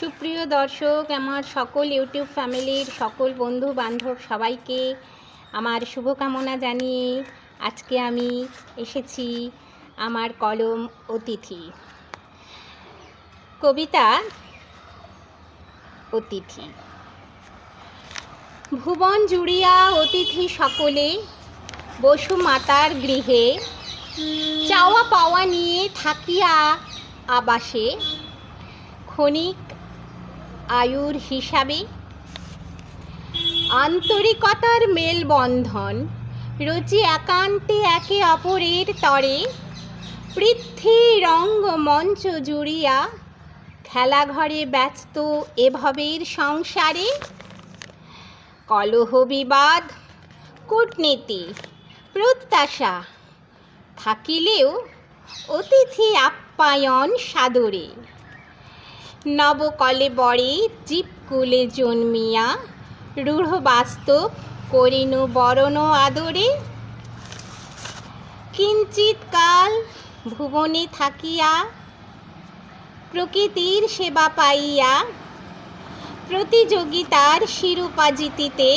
সুপ্রিয় দর্শক, আমার সকল ইউটিউব ফ্যামিলির সকল বন্ধু বান্ধব সবাইকে আমার শুভকামনা জানিয়ে আজকে আমি এসেছি আমার কলম অতিথি, কবিতা অতিথি। ভুবন জুড়িয়া অতিথি সকলে, বসু মাতার গৃহে, চাওয়া পাওয়া নিয়ে থাকিয়া আবাসে, ক্ষণিক আয়ুর হিসাবে। আন্তরিকতার মেলবন্ধন, রচি একান্তে একে অপরের তরে, পৃথ্বী রঙ্গ মঞ্চ জুড়িয়া খেলাঘরে ব্যস্ত এভবের সংসারে। কলহ বিবাদ, কূটনীতি, প্রত্যাশা থাকিলেও অতিথি আপ্যায়ন সাদরে। নবকলে বড়ে জীবকুলে জন্মিয়া, রূঢ় বাস্তব করিনু বরণ আদরে। কিঞ্চিত কাল ভুবনে থাকিয়া, প্রকৃতির সেবা পাইয়া, প্রতিযোগিতার শিরোপা জিতিতে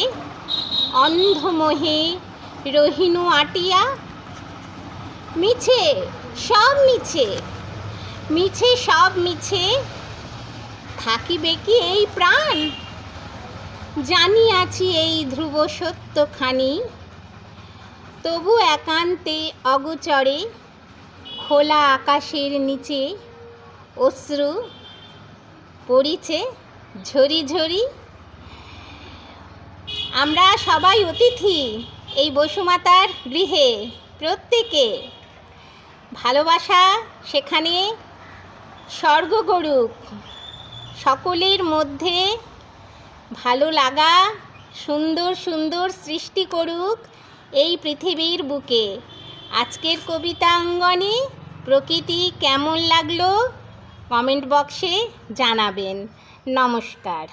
অন্ধমোহে রহিনু আটিয়া। মিছে, সব মিছে মিছে সব মিছে থাকিবে কি এই প্রাণ? জানি আছি এই ধ্রুব সত্যখানি। তবু একান্তে অগোচরে খোলা আকাশের নিচে অশ্রু পড়িছে ঝরি ঝরি। আমরা সবাই অতিথি এই বসুমাতার গৃহে প্রত্যেকে। ভালোবাসা সেখানে স্বর্গ গড়ুক সকলের মধ্যে ভালো লাগা, সুন্দর সুন্দর সৃষ্টি করুক এই পৃথিবীর বুকে। আজকের কবিতা অঙ্গনে প্রকৃতি কেমন লাগল কমেন্ট বক্সে জানাবেন। নমস্কার।